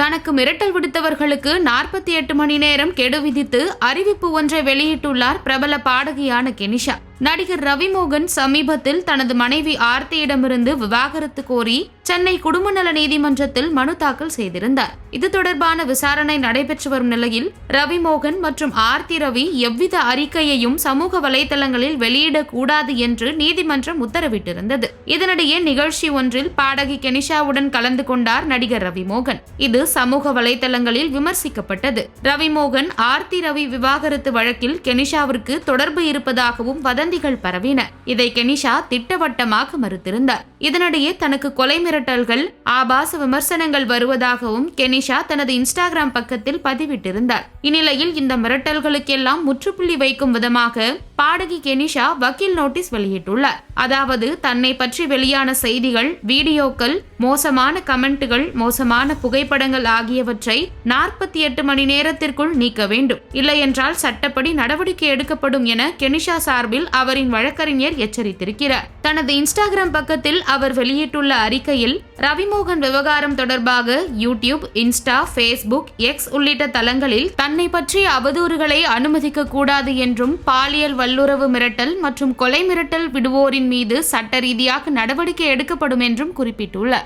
தனக்கு மிரட்டல் விடுத்தவர்களுக்கு நாற்பத்தி எட்டு மணி நேரம் கெடு விதித்து அறிவிப்பு ஒன்றை வெளியிட்டுள்ளார் பிரபல பாடகியான கெனிஷா. நடிகர் ரவிமோகன் சமீபத்தில் தனது மனைவி ஆர்த்தியிடமிருந்து விவாகரத்து கோரி சென்னை குடும்ப நல நீதிமன்றத்தில் மனு தாக்கல் செய்திருந்தார். இது தொடர்பான விசாரணை நடைபெற்று வரும் நிலையில் ரவிமோகன் மற்றும் ஆர்த்தி ரவி எவ்வித அறிக்கையையும் சமூக வலைதளங்களில் வெளியிடக்கூடாது என்று நீதிமன்றம் உத்தரவிட்டிருந்தது. இதனிடையே நிகழ்ச்சி ஒன்றில் பாடகி கெனிஷாவுடன் கலந்து கொண்டார் நடிகர் ரவிமோகன். இது சமூக வலைதளங்களில் விமர்சிக்கப்பட்டது. ரவிமோகன் ஆர்த்தி ரவி விவாகரத்து வழக்கில் கெனிஷாவிற்கு தொடர்பு இருப்பதாகவும் வதந்திகள் பரவின. இதை கெனிஷா திட்டவட்டமாக மறுத்திருந்தார். இதனிடையே தனக்கு கொலை மிரட்டல்கள் ஆபாச விமர்சனங்கள் வருவதாகவும் கெனிஷா தனது இன்ஸ்டாகிராம் பக்கத்தில் பதிவிட்டிருந்தார். இந்நிலையில் இந்த மிரட்டல்களுக்கெல்லாம் முற்றுப்புள்ளி வைக்கும் விதமாக பாடகி கெனிஷா வக்கீல் நோட்டீஸ் வெளியிட்டுள்ளார். அதாவது தன்னை பற்றி வெளியான செய்திகள் வீடியோக்கள் மோசமான கமெண்ட்டுகள் மோசமான புகைப்படங்கள் ஆகியவற்றை நாற்பத்தி எட்டு மணி நேரத்திற்குள் நீக்க வேண்டும். இல்லையென்றால் சட்டப்படி நடவடிக்கை எடுக்கப்படும் என கெனிஷா சார்பில் அவரின் வழக்கறிஞர் எச்சரித்திருக்கிறார். தனது இன்ஸ்டாகிராம் பக்கத்தில் அவர் வெளியிட்டுள்ள அறிக்கையில் ரவிமோகன் விவகாரம் தொடர்பாக யூடியூப் இன்ஸ்டா ஃபேஸ்புக் எக்ஸ் உள்ளிட்ட தளங்களில் தன்னை பற்றிய அவதூறுகளை அனுமதிக்க கூடாது என்றும் பாலியல் வல்லுறவு மிரட்டல் மற்றும் கொலை மிரட்டல் விடுவோரின் மீது சட்ட ரீதியாக நடவடிக்கை எடுக்கப்படும் என்றும் குறிப்பிட்டுள்ளார்.